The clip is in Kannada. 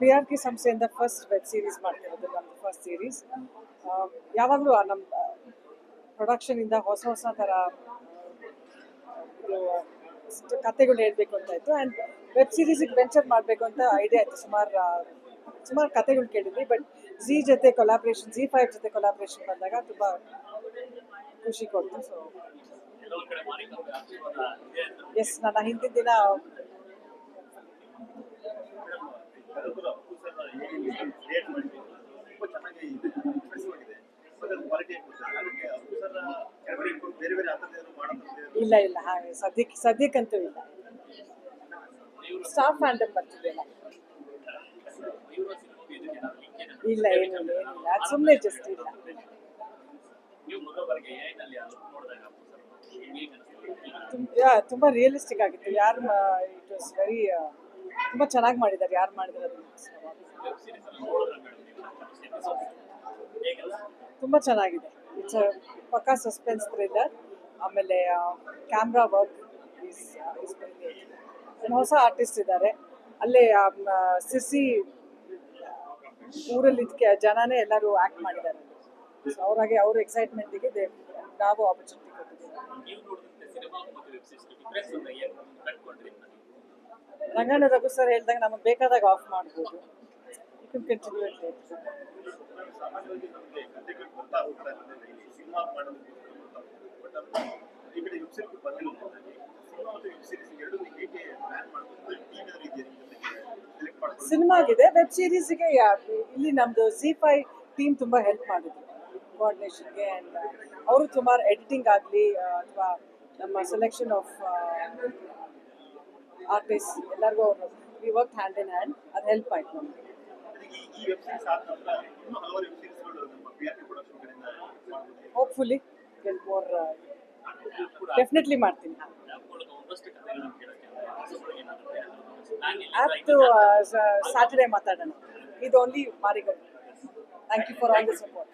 ಪಿ ಆರ್ ಕೆ ಸಂಸ್ಥೆಯಿಂದ ಫಸ್ಟ್ ವೆಬ್ ಸೀರೀಸ್ ಮಾಡ್ತಿರೋದು ನಮ್ಮದು ಫಸ್ಟ್ ಸೀರೀಸ್ ಯಾವಾಗಲೂ ನಮ್ಮ ಪ್ರೊಡಕ್ಷನಿಂದ ಹೊಸ ಹೊಸ ಥರ ಇದು ಕತೆಗಳು ಕಥೆಗಳು ಹೇಳಬೇಕು ಅಂತ ಇತ್ತು. ಆ್ಯಂಡ್ ವೆಬ್ ಸೀರೀಸಿಗೆ ವೆಂಚರ್ ಮಾಡಬೇಕು ಅಂತ ಐಡಿಯಾ ಇತ್ತು. ಸುಮಾರು ಸುಮಾರು ಕಥೆಗಳು ಕೇಳಿದ್ವಿ. ಬಟ್ ಝೀ ಜೊತೆ ಕೊಲಾಬ್ರೇಷನ್ ಝೀ ಫೈವ್ ಜೊತೆ ಕೊಲಾಬ್ರೇಷನ್ ಬಂದಾಗ ತುಂಬ ಖುಷಿ ಕೊಡ್ತು. ಸೊ ಎಸ್ ನನ್ನ ಹಿಂದಿನ ದಿನ ಇಲ್ಲ ಇಲ್ಲ ಹಾಗೆ. ಸದ್ಯಕ್ಕೆ ಸದ್ಯಕ್ಕಂತೂ ಇಲ್ಲ. ಸ್ಟಾಫ್ ಫ್ಯಾಂಡಮ್ ಬರ್ತಿದೆಯಲ್ಲ ಇಲ್ಲ ಏನಿಲ್ಲ ಏನಿಲ್ಲ. ಅದು ಸುಮ್ಮನೆ ಜಸ್ಟ್ ಇಲ್ಲ. ತುಂಬಾ ರಿಯಲಿಸ್ಟಿಕ್ ಆಗಿತ್ತು. ಯಾರು ಇಟ್ ವಾಸ್ ವೆರಿ ತುಂಬಾ ಚೆನ್ನಾಗಿ ಮಾಡಿದ್ದಾರೆ, ಯಾರು ಮಾಡಿದ್ದಾರೆ ತುಂಬ ಚೆನ್ನಾಗಿದೆ. ಇಟ್ಸ್ ಪಕ್ಕಾ ಸಸ್ಪೆನ್ಸ್ ಥ್ರಿಲ್ಲರ್ ಆಮೇಲೆ ಕ್ಯಾಮ್ರಾ ವರ್ಕ್ ಈಸ್ ಹೊಸ ಆರ್ಟಿಸ್ಟ್ ಇದ್ದಾರೆ. ಅಲ್ಲೇ ಸಿಸಿ ಊರಲ್ಲಿ ಇದಕ್ಕೆ ಜನನೇ ಎಲ್ಲರೂ ಆ್ಯಕ್ಟ್ ಮಾಡಿದ್ದಾರೆ. ಸೊ ಅವ್ರಾಗೆ ಅವ್ರ ಎಕ್ಸೈಟ್ಮೆಂಟಿಗೆ ದೇ, ನಾವು ಆಪರ್ಚುನಿಟಿ ಕೊಟ್ಟಿದ್ದೀವಿ. ರಂಗಣ್ಣ ರಘು ಸರ್ ಹೇಳ್ದಂಗೆ ನಮಗೆ ಬೇಕಾದಾಗ ಆಫ್ ಮಾಡ್ಬೋದು. ಕಂಟಿನ್ಯೂ ಸಿನಿಮಾ ವೆಬ್ ಸಿನಿಮಾಗಿದೆ ವೆಬ್ ಸೀರೀಸ್ಗೆ ಇಲ್ಲಿ ನಮ್ದು ಸಿ ಫೈ ಟೀಮ್ ತುಂಬಾ ಹೆಲ್ಪ್ ಮಾಡಿದ್ರು ಕೋಆರ್ಡಿನೇಷನ್ಗೆ ಅಂಡ್ ಅವರು ಸುಮಾರು ಎಡಿಟಿಂಗ್ ಆಗಲಿ ಅಥವಾ ನಮ್ಮ ಸೆಲೆಕ್ಷನ್ ಆಫ್ ಆರ್ಟಿಸ್ಟ್ ಎಲ್ಲರಿಗೂ ಅವರು we work hand in hand ಅದು ಹೆಲ್ಪ್ ಆಯ್ತು ನಮಗೆ. ಹೋಪ್ಫುಲಿ ಮೋರ್ ಡೆಫಿನೆಟ್ಲಿ ಮಾಡ್ತೀನಿ ಆ್ಯಪ್ ಮೂಲಕ ಒಂದಷ್ಟು ಕಥೆಗಳನ್ನು ಕೇಳೋಕ್ಕೆ ಹೊಸಬರಿಗೆ ಏನಾದರೂ ಪ್ಲಾನ್ ಇಲ್ಲ ಆ್ಯಪ್ದು ಸ್ಯಾಟರ್ಡೇ ಮಾತಾಡೋಣ ಇದು only ಮಾರಿಗೋ thank you for all the support